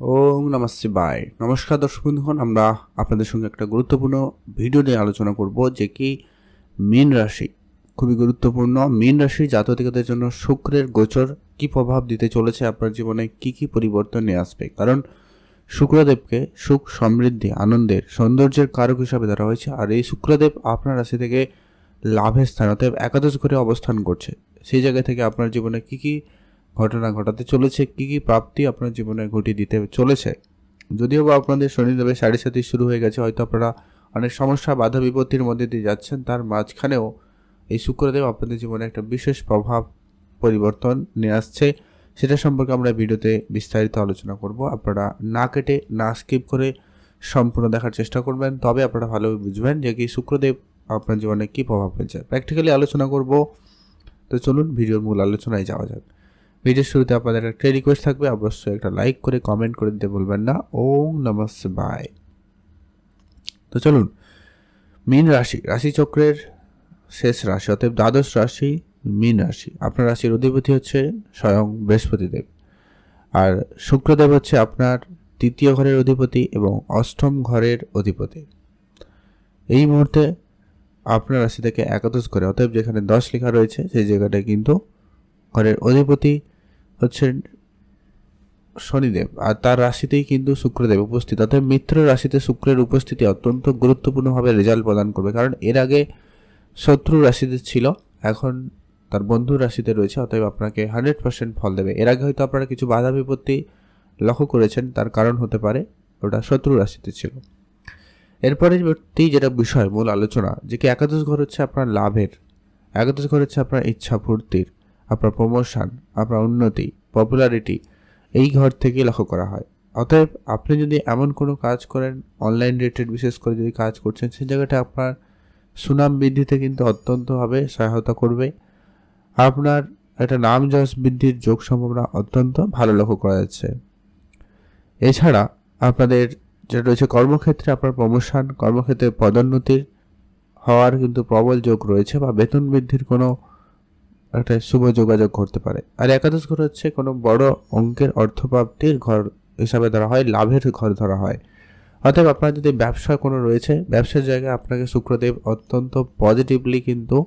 ওম namaste by নমস্কার দর্শক বন্ধুগণ, আমরা আপনাদের সঙ্গে একটা গুরুত্বপূর্ণ ভিডিও নিয়ে আলোচনা করব, যে কি মীন রাশি। খুবই গুরুত্বপূর্ণ। মীন রাশি জাতকদের জন্য শুক্রের গোচর কি প্রভাব দিতে চলেছে, আপনার জীবনে কি কি পরিবর্তন নিয়ে আসবে? কারণ শুক্রদেবকে সুখ, সমৃদ্ধি, আনন্দের সৌন্দর্যের কারক হিসাবে ধরা হয়েছে, আর এই শুক্রদেব আপনার রাশি থেকে লাভের স্থান, অতএব একাদশ ঘরে অবস্থান করছে। সেই জায়গা থেকে আপনার জীবনে কি কি ঘটনা ঘটাতে চলেছে, কি কি প্রাপ্তি আপনার জীবনে ঘটিয়ে দিতে চলেছে? যদিও বা আপনাদের শনিদেবের সাড়ে সাথে শুরু হয়ে গেছে, হয়তো আপনারা অনেক সমস্যা, বাধা বিপত্তির মধ্যে দিয়ে যাচ্ছেন, তার মাঝখানেও এই শুক্রদেব আপনাদের জীবনে একটা বিশেষ প্রভাব, পরিবর্তন নিয়ে আসছে। সেটা সম্পর্কে আমরা ভিডিওতে বিস্তারিত আলোচনা করব। আপনারা না কেটে, না স্কিপ করে সম্পূর্ণ দেখার চেষ্টা করবেন, তবে আপনারা ভালোভাবে বুঝবেন যে কি শুক্রদেব আপনার জীবনে কী প্রভাব ফেলছে। প্র্যাকটিক্যালি আলোচনা করব। তো চলুন, ভিডিওর মূল আলোচনায় যাওয়া যাক। ভিডিওর শুরুতে আপনাদের একটা রিকোয়েস্ট থাকবে, অবশ্যই একটা লাইক করে কমেন্ট করে দিতে বলবেন না। ওম নমস্তে বাই তো চলুন, মীন রাশি রাশিচক্রের শেষ রাশি অতএব দ্বাদশ রাশি, মীন রাশি। আপনার রাশির অধিপতি হচ্ছে স্বয়ং বৃহস্পতিদেব। আর শুক্রদেব হচ্ছে আপনার তৃতীয় ঘরের অধিপতি এবং অষ্টম ঘরের অধিপতি। এই মুহূর্তে আপনার রাশি থেকে একাদশ ঘরে, অতএব যেখানে দশ লেখা রয়েছে, সেই জায়গাটায় কিন্তু ঘরের অধিপতি হচ্ছেন শনিদেব, আর তার রাশিতেই কিন্তু শুক্রদেব উপস্থিত। অর্থাৎ মিত্র রাশিতে শুক্রের উপস্থিতি অত্যন্ত গুরুত্বপূর্ণভাবে রেজাল্ট প্রদান করবে, কারণ এর আগে শত্রু রাশিতে ছিল, এখন তার বন্ধু রাশিতে রয়েছে, অতএব আপনাকে হান্ড্রেড পার্সেন্ট ফল দেবে। এর আগে হয়তো আপনারা কিছু বাধা বিপত্তি লক্ষ্য করেছেন, তার কারণ হতে পারে ওটা শত্রু রাশিতে ছিল। এরপরে যেটা বিষয়, মূল আলোচনা, যে কি একাদশ ঘর হচ্ছে আপনার লাভের, একাদশ ঘর হচ্ছে আপনার ইচ্ছা ফুর্তির আপনার প্রমোশন আপনার উন্নতি পপুলারিটি এই ঘর থেকে লক্ষ্য করা হয়। অতএব আপনি যদি এমন কোনো কাজ করেন অনলাইন রিলেটেড বিশেষ করে যদি কাজ করছেন, সেই জায়গাটা আপনার সুনাম বৃদ্ধিতে কিন্তু অত্যন্তভাবে সহায়তা করবে। আপনার একটা নাম যশ বৃদ্ধির যোগ সম্ভাবনা অত্যন্ত ভালো লক্ষ্য করা যাচ্ছে। এছাড়া আপনাদের যেটা রয়েছে কর্মক্ষেত্রে আপনার প্রমোশন কর্মক্ষেত্রে পদোন্নতির হওয়ার কিন্তু প্রবল যোগ রয়েছে বা বেতন বৃদ্ধির কোনো একটা শুভ যোগাযোগ ঘটতে পারে। আর একাদশ ঘর হচ্ছে কোনো বড় অঙ্কের অর্থপ্রাপ্তির ঘর হিসাবে ধরা হয়, লাভের ঘর ধরা হয়। অতএব আপনার যদি ব্যবসা কোনো রয়েছে, ব্যবসার জায়গায় আপনাকে শুক্রদেব অত্যন্ত পজিটিভলি কিন্তু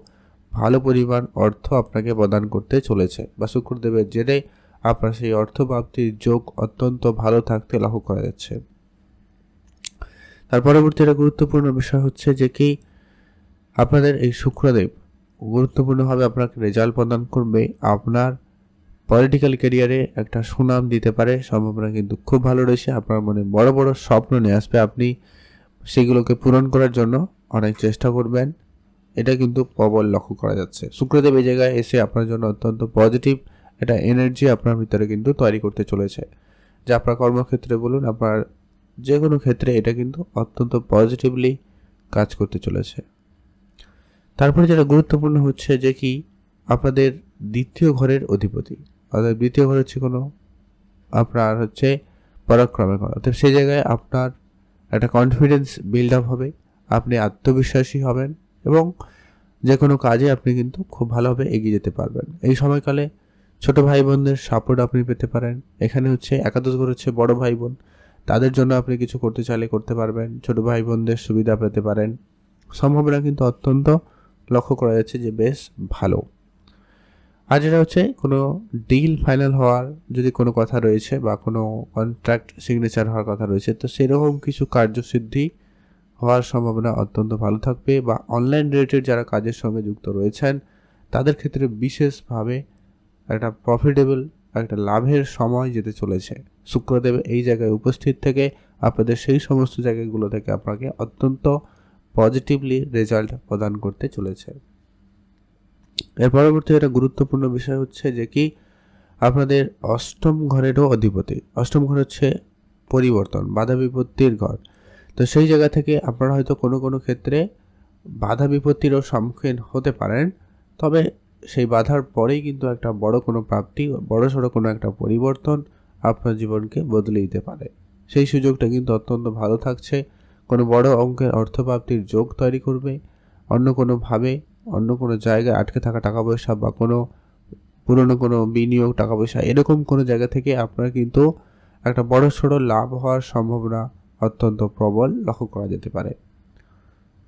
ভালো পরিমাণ অর্থ আপনাকে প্রদান করতে চলেছে বা শুক্রদেবের জেরে আপনার সেই অর্থপ্রাপ্তির যোগ অত্যন্ত ভালো থাকতে লক্ষ্য করা যাচ্ছে। তার পরবর্তী একটা গুরুত্বপূর্ণ বিষয় হচ্ছে যে কি, আপনাদের এই শুক্রদেব গুরুত্বপূর্ণভাবে আপনাকে রেজাল্ট প্রদান করবে। আপনার পলিটিক্যাল ক্যারিয়ারে একটা সুনাম দিতে পারে। সম্ভাবনা কিন্তু খুব ভালো রয়েছে। আপনার মনে বড় বড় স্বপ্ন নিয়ে আসবে। আপনি সেগুলোকে পূরণ করার জন্য অনেক চেষ্টা করবেন। এটা কিন্তু প্রবল লক্ষ্য করা যাচ্ছে। শুক্রদেব এই জায়গায় এসে আপনার জন্য অত্যন্ত পজিটিভ একটা এনার্জি আপনার ভিতরে কিন্তু তৈরি করতে চলেছে। যা আপনার কর্মক্ষেত্রে বলুন, আপনার যে কোনো ক্ষেত্রে এটা কিন্তু অত্যন্ত পজিটিভলি কাজ করতে চলেছে। তারপরে যেটা গুরুত্বপূর্ণ হচ্ছে যে কি, আপনাদের দ্বিতীয় ঘরের অধিপতি, অর্থাৎ দ্বিতীয় ঘর হচ্ছে কোনো, আপনার হচ্ছে পরাক্রমে ঘর। অর্থাৎ সেই জায়গায় আপনার একটা কনফিডেন্স বিল্ড আপ হবে, আপনি আত্মবিশ্বাসী হবেন এবং যে কোনো কাজে আপনি কিন্তু খুব ভালোভাবে এগিয়ে যেতে পারবেন। এই সময়কালে ছোট ভাই বোনদের সাপোর্ট আপনি পেতে পারেন। এখানে হচ্ছে একাদশ ঘর হচ্ছে বড় ভাই বোন তাদের জন্য আপনি কিছু করতে চাইলে করতে পারবেন। ছোট ভাই বোনদের সুবিধা পেতে পারেন। সম্ভাবনা কিন্তু অত্যন্ত লক্ষ্য করা যাচ্ছে যে বেশ ভালো। আর যেটা হচ্ছে, কোনো ডিল ফাইনাল হওয়ার যদি কোনো কথা রয়েছে বা কোনো কন্ট্রাক্ট সিগনেচার হওয়ার কথা রয়েছে, তো সেরকম কিছু কার্যসিদ্ধি হওয়ার সম্ভাবনা অত্যন্ত ভালো থাকবে বা অনলাইন রিলেটেড যারা কাজের সঙ্গে যুক্ত রয়েছেন, তাদের ক্ষেত্রে বিশেষভাবে একটা প্রফিটেবল একটা লাভের সময় যেতে চলেছে। শুক্রদেব এই জায়গায় উপস্থিত থেকে, আপনাদের সেই সমস্ত জায়গাগুলো থেকে আপনাকে অত্যন্ত পজিটিভলি রেজাল্ট প্রদান করতে চলেছে। এর পরবর্তী একটা গুরুত্বপূর্ণ বিষয় হচ্ছে যে কি, আপনাদের অষ্টম ঘরেরও অধিপতি, অষ্টম ঘর হচ্ছে পরিবর্তন, বাধা বিপত্তির ঘর। তো সেই জায়গা থেকে আপনারা হয়তো কোনো কোনো ক্ষেত্রে বাধা বিপত্তিরও সম্মুখীন হতে পারেন, তবে সেই বাধার পরেই কিন্তু একটা বড় কোনো প্রাপ্তি, বড় সড়ো কোনো একটা পরিবর্তন আপনার জীবনকে বদলে দিতে পারে। সেই সুযোগটা কিন্তু অত্যন্ত ভালো থাকছে। কোনো বড় অঙ্কের অর্থপ্রাপ্তির যোগ তৈরি করবে, অন্য কোনোভাবে অন্য কোনো জায়গায় আটকে থাকা টাকা পয়সা বা কোনো পুরনো কোনো বিনিয়োগ টাকা পয়সা এরকম কোনো জায়গা থেকে আপনারা কিন্তু একটা বড় সড়ো লাভ হওয়ার সম্ভাবনা অত্যন্ত প্রবল লক্ষ্য করা যেতে পারে।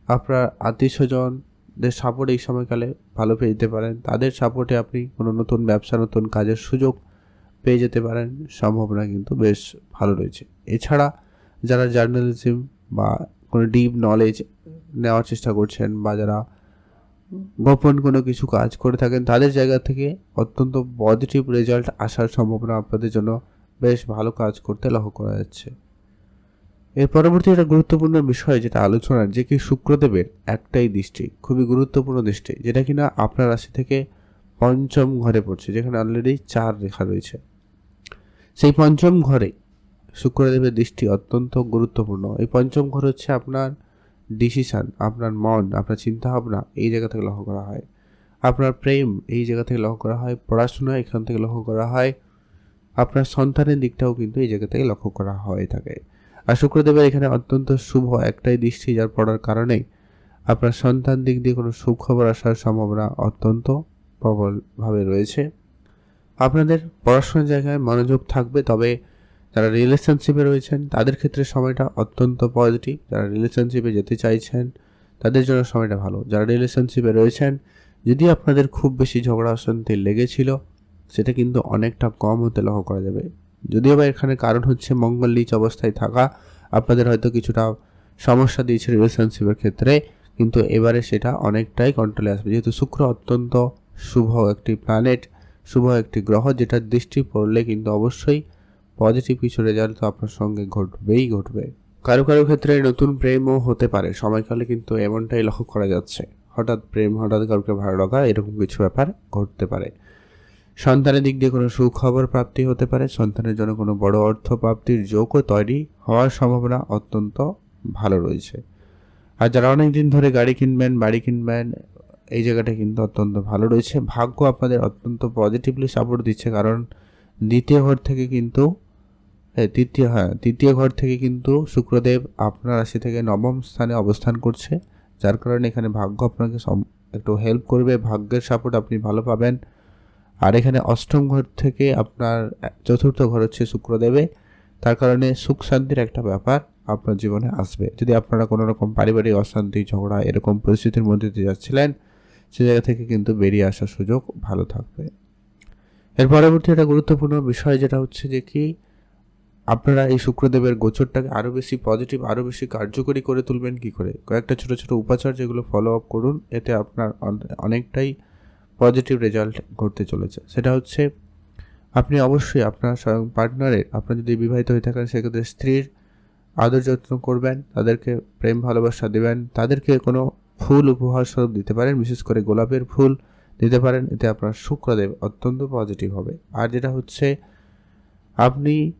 আপনার আত্মীয় স্বজনদের সাপোর্ট এই সময়কালে ভালো পেয়ে যেতে পারেন। তাদের সাপোর্টে আপনি কোনো নতুন ব্যবসা, নতুন কাজের সুযোগ পেয়ে যেতে পারেন। সম্ভাবনা কিন্তু বেশ ভালো রয়েছে। এছাড়া যারা জার্নালিজম বা কোনো ডিপ নলেজ নেওয়ার চেষ্টা করছেন বা যারা গোপন কোনো কিছু কাজ করে থাকেন, তাদের জায়গা থেকে অত্যন্ত পজিটিভ রেজাল্ট আসার সম্ভাবনা আপনাদের জন্য বেশ ভালো কাজ করতে লক্ষ্য করা যাচ্ছে। এর পরবর্তী একটা গুরুত্বপূর্ণ বিষয় যেটা আলোচনার যে কি শুক্রদেবের একটাই দৃষ্টি, খুবই গুরুত্বপূর্ণ দৃষ্টি, যেটা কিনা আপনার রাশি থেকে পঞ্চম ঘরে পড়ছে, যেখানে অলরেডি চার রেখা রয়েছে। সেই পঞ্চম ঘরে শুক্রদেবের দৃষ্টি অত্যন্ত গুরুত্বপূর্ণ। এই পঞ্চম ঘর হচ্ছে আপনার ডিসিশান আপনার মন, আপনার চিন্তাভাবনা, এই জায়গা থেকে লক্ষ্য করা হয়। আপনার প্রেম, এই জায়গা থেকে লক্ষ্য করা হয়। পড়াশোনা, এখান থেকে লক্ষ্য করা হয়। আপনার সন্তানের দিকটাও কিন্তু এই জায়গা থেকে লক্ষ্য করা হয়ে থাকে। আর শুক্রদেবের এখানে অত্যন্ত শুভ একটাই দৃষ্টি, যার পড়ার কারণে আপনার সন্তান দিক দিয়ে কোনো সুখবর আসার সম্ভাবনা অত্যন্ত প্রবলভাবে রয়েছে। আপনাদের পড়াশোনার জায়গায় মনোযোগ থাকবে, তবে যারা রিলেশনশিপে রয়েছেন, তাদের ক্ষেত্রে সময়টা অত্যন্ত পজিটিভ যারা রিলেশনশিপে যেতে চাইছেন, তাদের জন্য সময়টা ভালো। যারা রিলেশনশিপে রয়েছেন, যদি আপনাদের খুব বেশি ঝগড়া অশান্তি লেগেছিল, সেটা কিন্তু অনেকটা কম হতে লক্ষ্য করা যাবে। যদিও বা এখানে কারণ হচ্ছে মঙ্গল নিচ অবস্থায় থাকা, আপনাদের হয়তো কিছুটা সমস্যা দিয়েছে রিলেশনশিপের ক্ষেত্রে, কিন্তু এবারে সেটা অনেকটাই কন্ট্রোলে আসবে। যেহেতু শুক্র অত্যন্ত শুভ একটি প্ল্যানেট শুভ একটি গ্রহ, যেটার দৃষ্টি পড়লে কিন্তু অবশ্যই পজিটিভ কিছু রেজাল্ট তো আপনার সঙ্গে ঘটবেই ঘটবে। কারও কারও ক্ষেত্রে নতুন প্রেমও হতে পারে। সময়কালে কিন্তু এমনটাই লক্ষ্য করা যাচ্ছে। হঠাৎ প্রেম, হঠাৎ কাউকে ভালো লাগা এরকম কিছু ব্যাপার ঘটতে পারে। সন্তানের দিক দিয়ে কোনো সুখবর প্রাপ্তি হতে পারে। সন্তানের জন্য কোনো বড় অর্থ প্রাপ্তির যোগও তৈরি হওয়ার সম্ভাবনা অত্যন্ত ভালো রয়েছে। আর যারা অনেক দিন ধরে গাড়ি কিনবেন, বাড়ি কিনবেন, এই জায়গাটা কিন্তু অত্যন্ত ভালো রয়েছে। ভাগ্য আপনাদের অত্যন্ত পজিটিভলি সাপোর্ট দিচ্ছে। কারণ দ্বিতীয় ঘর থেকে কিন্তু তৃতীয় হ্যাঁ তৃতীয় ঘর থেকে কিন্তু শুক্রদেব আপনার রাশি থেকে নবম স্থানে অবস্থান করছে। যার কারণে এখানে ভাগ্য আপনাকে একটু হেল্প করবে, ভাগ্যের সাপোর্ট আপনি ভালো পাবেন। আর এখানে অষ্টম ঘর থেকে আপনার চতুর্থ ঘর হচ্ছে শুক্রদেবে। তার কারণে সুখ শান্তির একটা ব্যাপার আপনার জীবনে আসবে। যদি আপনারা কোনো রকম পারিবারিক অশান্তি, ঝগড়া এরকম পরিস্থিতির মধ্যে দিয়ে যাচ্ছিলেন, সে জায়গা থেকে কিন্তু বেরিয়ে আসার সুযোগ ভালো থাকবে। এর পরবর্তী একটা গুরুত্বপূর্ণ বিষয় যেটা হচ্ছে যে কি আপনারা এই শুক্রদেবের গোচরটাকে আরও বেশি পজিটিভ আরও বেশি কার্যকরী করে তুলবেন কি করে? কয়েকটা ছোটো ছোটো উপাচার যেগুলো ফলো আপ করুন, এতে আপনার অনেকটাই পজিটিভ রেজাল্ট ঘটতে চলেছে। সেটা হচ্ছে, আপনি অবশ্যই আপনার পার্টনারের আপনার যদি বিবাহিত হয়ে থাকেন, সেক্ষেত্রে স্ত্রীর আদর যত্ন করবেন, তাদেরকে প্রেম, ভালোবাসা দেবেন, তাদেরকে কোনো ফুল উপহার স্বরূপ দিতে পারেন, বিশেষ করে গোলাপের ফুল দিতে পারেন, এতে আপনার শুক্রদেব অত্যন্ত পজিটিভ হবে। আর যেটা হচ্ছে, আপনি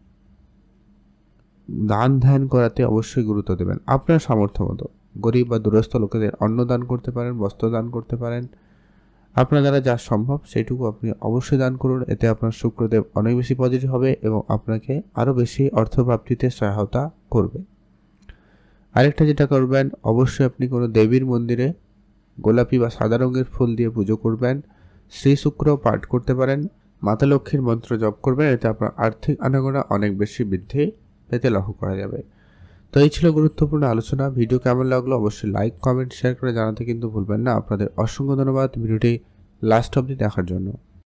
দান ধ্যান করাতে অবশ্যই গুরুত্ব দেবেন। আপনার সামর্থ্য মতো। গরিব বা দূরস্থ লোকেদের অন্ন দান করতে পারেন, বস্ত্র দান করতে পারেন। আপনার দ্বারা যা সম্ভব সেটুকু আপনি অবশ্যই দান করুন। এতে আপনার শুক্রদেব অনেক বেশি পজিটিভ হবে এবং আপনাকে আরও বেশি অর্থপ্রাপ্তিতে সহায়তা করবে। আরেকটা যেটা করবেন, অবশ্যই আপনি কোনো দেবীর মন্দিরে গোলাপি বা সাদা রঙের ফুল দিয়ে পুজো করবেন। শ্রী শুক্র পাঠ করতে পারেন। মাতা লক্ষ্মীর মন্ত্র জপ করবেন। এতে আপনার আর্থিক আনাগোনা অনেক বেশি বৃদ্ধি পেতে লক্ষ্য করা যাবে। তো এই ছিল গুরুত্বপূর্ণ আলোচনা। ভিডিও কেমন লাগল অবশ্যই লাইক কমেন্ট শেয়ার করে জানাতে কিন্তু ভুলবেন না। আপনাদের অসংখ্য ধন্যবাদ ভিডিওটি লাস্ট অবধি দেখার জন্য।